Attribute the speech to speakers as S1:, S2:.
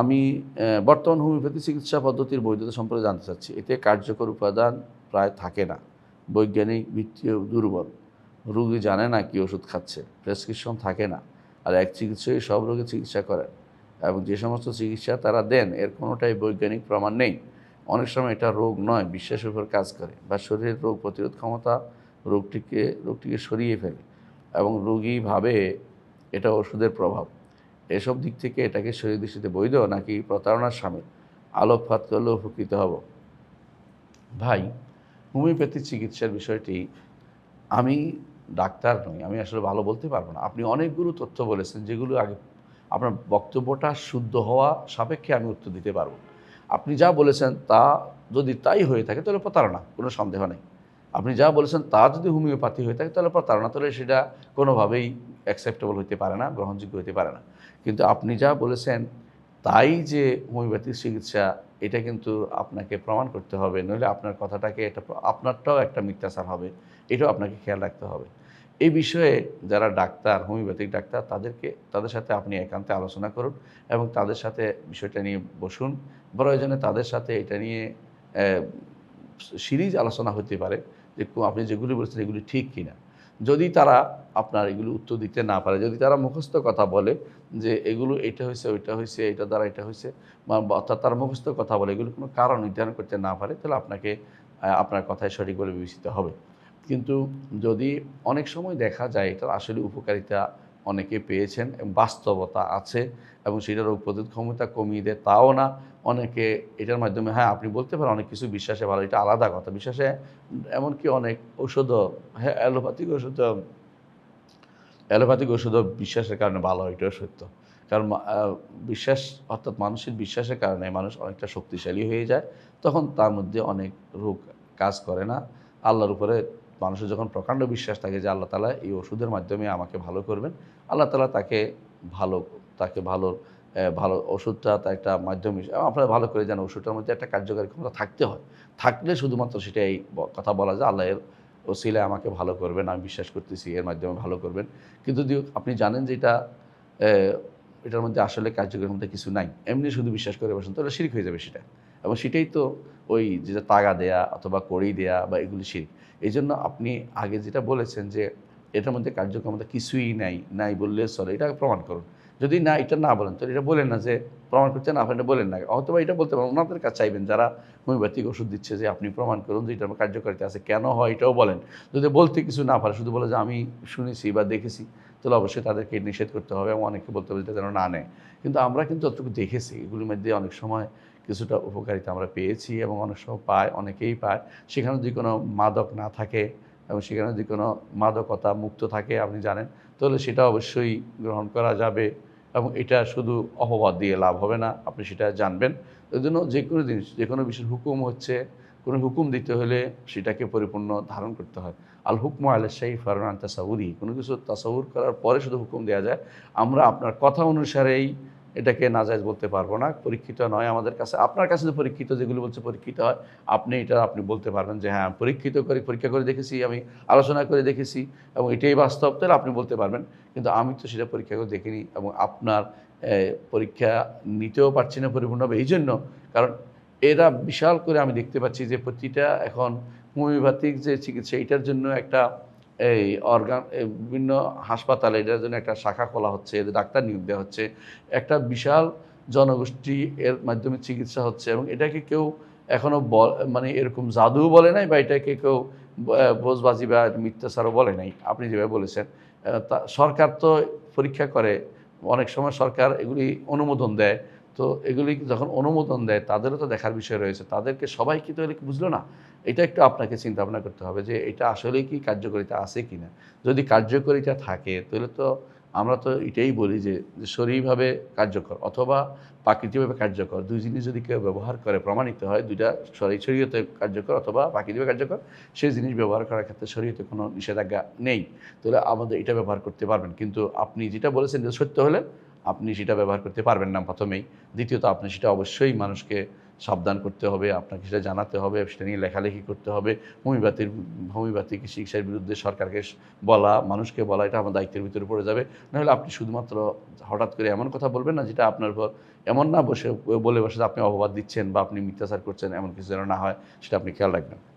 S1: আমি বর্তমান হোমিওপ্যাথি চিকিৎসা পদ্ধতির বৈধতা সম্পর্কে জানতে চাচ্ছি। এতে কার্যকর উপাদান প্রায় থাকে না। বৈজ্ঞানিক ভিত্তিও দুর্বল। রোগী জানে না কি ওষুধ খাচ্ছে। প্রেসক্রিপশন থাকে না। আর এক চিকিৎসকই সব রোগের চিকিৎসা করেন। এবং যে সমস্ত চিকিৎসা তারা দেন, এর কোনোটাই বৈজ্ঞানিক প্রমাণ নেই। অনেক সময় এটা রোগ নয়, বিশ্বাসের উপর কাজ করে। বা শরীরের রোগ প্রতিরোধ ক্ষমতা রোগটিকে রোগটিকে সরিয়ে ফেলে। এবং রোগী ভাবে এটা ওষুধের প্রভাব। এসব দিক থেকে এটাকে শরীর দৃষ্টিতে বৈধ নাকি প্রতারণার সামিল? আলোকপাত করলে উপকৃত হব। ভাই হোমিওপ্যাথি চিকিৎসার বিষয়টি আমি ডাক্তার নই, আমি আসলে ভালো বলতে পারব না। আপনি অনেকগুলো তথ্য বলেছেন যেগুলো আগে আপনার বক্তব্যটা শুদ্ধ হওয়া সাপেক্ষে আমি উত্তর দিতে পারব। আপনি যা বলেছেন তা যদি তাই হয়ে থাকে তাহলে প্রতারণা, কোনো সন্দেহ নেই। আপনি যা বলেছেন তা যদি হোমিওপ্যাথি হয়ে থাকে, তাহলে প্রতারণা তাহলে সেটা কোনোভাবেই অ্যাকসেপ্টেবল হতে পারে না, গ্রহণযোগ্য হতে পারে না। কিন্তু আপনি যা বলেছেন, তাই যে হোমিওপ্যাথিক চিকিৎসা, এটা কিন্তু আপনাকে প্রমাণ করতে হবে। নইলে আপনার কথাটাকে একটা আপনারটাও একটা মিথ্যাচার হবে। এটাও আপনাকে খেয়াল রাখতে হবে। এই বিষয়ে যারা ডাক্তার, হোমিওপ্যাথিক ডাক্তার, তাদেরকে, তাদের সাথে আপনি একান্তে আলোচনা করুন এবং তাদের সাথে বিষয়টা নিয়ে বসুন। প্রয়োজনে তাদের সাথে এটা নিয়ে সিরিজ আলোচনা হতে পারে। যে আপনি যেগুলি বলছেন এগুলি ঠিক কিনা। যদি তারা আপনার এগুলি উত্তর দিতে না পারে, যদি তারা মুখস্থ কথা বলে যে এগুলো এটা হয়েছে ওইটা হয়েছে এটা দ্বারা এটা হয়েছে অর্থাৎ তারা মুখস্থ কথা বলে, এগুলো কোনো কারণ নির্ধারণ করতে না পারে, তাহলে আপনাকে আপনার কথায় সঠিক বলে বিবেচিত হবে। কিন্তু যদি অনেক সময় দেখা যায় এটার আসলে উপকারিতা অনেকে পেয়েছেন বাস্তবতা আছে এবং সেটা রোগ প্রতিরোধ ক্ষমতা কমিয়ে দেয়, তাও না। অনেকে এটার মাধ্যমে হ্যাঁ আপনি বলতে পারেন অনেক কিছু বিশ্বাসে ভালো, এটা আলাদা কথা। বিশ্বাসে এমনকি অনেক ঔষধও হ্যাঁ অ্যালোপ্যাথিক ওষুধ অ্যালোপ্যাথিক ওষুধও বিশ্বাসের কারণে ভালো, এটাও সত্য। কারণ বিশ্বাস, অর্থাৎ মানুষের বিশ্বাসের কারণে মানুষ অনেকটা শক্তিশালী হয়ে যায়, তখন তার মধ্যে অনেক রোগ কাজ করে না। আল্লাহর উপরে মানুষের যখন প্রকাণ্ড বিশ্বাস থাকে যে আল্লাহ তালা এই ওষুধের মাধ্যমে আমাকে ভালো করবেন, আল্লাহ তালা তাকে ভালো তাকে ভালো ভালো ওষুধটা তার একটা মাধ্যম হিসেবে আপনারা ভালো করে জানেন ওষুধটার মধ্যে একটা কার্যকারী ক্ষমতা থাকতে হয়। থাকলে শুধুমাত্র সেটাই ব- কথা বলা যায়, আল্লাহ এর ওসিলে আমাকে ভালো করবেন, আমি বিশ্বাস করতেছি এর মাধ্যমে ভালো করবেন। কিন্তু যদি আপনি জানেন যে এটা এটার মধ্যে আসলে কার্যকরী ক্ষমতা কিছু নাই, এমনি শুধু বিশ্বাস করে বসেন, তাহলে শিরিক হয়ে যাবে সেটা। এবং সেটাই তো ওই যেটা তাগা দেয়া অথবা কড়ি দেয়া বা এগুলি শিরিক এই জন্য আপনি আগে যেটা বলেছেন যে, এটার মধ্যে কার্যক্ষমতা কিছুই নাই নাই বললে চলে। এটা প্রমাণ করুন। যদি না, এটা না বলেন তো এটা বলেন না যে, প্রমাণ করতে না আপনি এটা বলেন না। অথবা এটা বলতে পারেন, ওনাদের কাছে চাইবেন, যারা হোমিওপ্যাথিক ওষুধ দিচ্ছে যে, আপনি প্রমাণ করুন যে এটার কার্যকারিতা আছে। কেন হয়, এটাও বলেন। যদি বলতে কিছু না পারে, শুধু বলে যে, আমি শুনেছি বা দেখেছি, তাহলে অবশ্যই তাদেরকে নিষেধ করতে হবে এবং অনেককে বলতে হবে এটা যেন না নেয়। কিন্তু আমরা কিন্তু যতটুকু দেখেছি, এগুলির মধ্যে অনেক সময় কিছুটা উপকারিতা আমরা পেয়েছি এবং অনেক সময় পায়, অনেকেই পায়। সেখানে যদি কোনো মাদক না থাকে এবং সেখানে যদি কোনো মাদকতা মুক্ত থাকে, আপনি জানেন, তাহলে সেটা অবশ্যই গ্রহণ করা যাবে এবং এটা শুধু অপবাদ দিয়ে লাভ হবে না, আপনি সেটা জানবেন। ওই জন্য যে কোনো জিনিস, যে কোনো বিষয়ের হুকুম হচ্ছে, কোনো হুকুম দিতে হলে সেটাকে পরিপূর্ণ ধারণ করতে হয়। আল হুকম আল শাহি ফারহান তাসাউরি, কোনো কিছু তাসাউর করার পরে শুধু হুকুম দেওয়া যায়। আমরা আপনার কথা অনুসারেই এটাকে নাজায়জ বলতে পারব না, পরীক্ষিত নয় আমাদের কাছে। আপনার কাছে যে পরীক্ষিত, যেগুলো বলছে পরীক্ষিত হয়, আপনি এটা আপনি বলতে পারবেন যে হ্যাঁ পরীক্ষিত করে, পরীক্ষা করে দেখেছি, আমি আলোচনা করে দেখেছি এবং এটাই বাস্তব, তাহলে আপনি বলতে পারবেন। কিন্তু আমি তো সেটা পরীক্ষা করে দেখিনি এবং আপনার পরীক্ষা নিতেও পারছি না পরিপূর্ণভাবে এই জন্য। কারণ এরা বিশাল করে আমি দেখতে পাচ্ছি যে প্রতিটা এখন হোমিওপ্যাথিক যে চিকিৎসা, এটার জন্য একটা এই অর্গান বিভিন্ন হাসপাতালে এটার জন্য একটা শাখা খোলা হচ্ছে, এদের ডাক্তার নিয়োগ দেওয়া হচ্ছে। একটা বিশাল জনগোষ্ঠী এর মাধ্যমে চিকিৎসা হচ্ছে এবং এটাকে কেউ এখনও মানে এরকম জাদু বলে নাই বা এটাকে কেউ বোঝবাজি বা মিথ্যাচারও বলে নাই। আপনি যেভাবে বলেছেন তা সরকার তো পরীক্ষা করে, অনেক সময় সরকার এগুলি অনুমোদন দেয়। তো এগুলি যখন অনুমোদন দেয়, তাদেরও তো দেখার বিষয় রয়েছে। তাদেরকে সবাই কি কি বুঝলো না। এটা একটু আপনাকে চিন্তা ভাবনা করতে হবে যে, এটা আসলেই কি কার্যকারিতা আছে কি না যদি কার্যকারিতা থাকে, তাহলে তো আমরা তো এটাই বলি যে শরীরভাবে কার্যকর অথবা প্রাকৃতিকভাবে কার্যকর। দুই জিনিস যদি কেউ ব্যবহার করে, প্রমাণিত হয়, দুইটা শরীর, শরীয়তে কার্যকর অথবা প্রাকৃতিকভাবে কার্যকর, সেই জিনিস ব্যবহার করার ক্ষেত্রে শরীয়তে কোনো নিষেধাজ্ঞা নেই। তাহলে আমাদের এটা ব্যবহার করতে পারবেন। কিন্তু আপনি যেটা বলেছেন যে সত্য হলে আপনি সেটা ব্যবহার করতে পারবেন না প্রথমেই। দ্বিতীয়ত, আপনি সেটা অবশ্যই মানুষকে সাবধান করতে হবে, আপনাকে সেটা জানাতে হবে, সেটা নিয়ে লেখালেখি করতে হবে, হোমিওপ্যাথির, হোমিওপ্যাথিক চিকিৎসার বিরুদ্ধে সরকারকে বলা, মানুষকে বলা, এটা আমার দায়িত্বের ভিতরে পড়ে যাবে। নাহলে আপনি শুধুমাত্র হঠাৎ করে এমন কথা বলবেন না, যেটা আপনার উপর এমন না বসে, বলে বসে আপনি অপবাদ দিচ্ছেন বা আপনি মিথ্যাচার করছেন, এমন কিছু যেন না হয়, সেটা আপনি খেয়াল রাখবেন।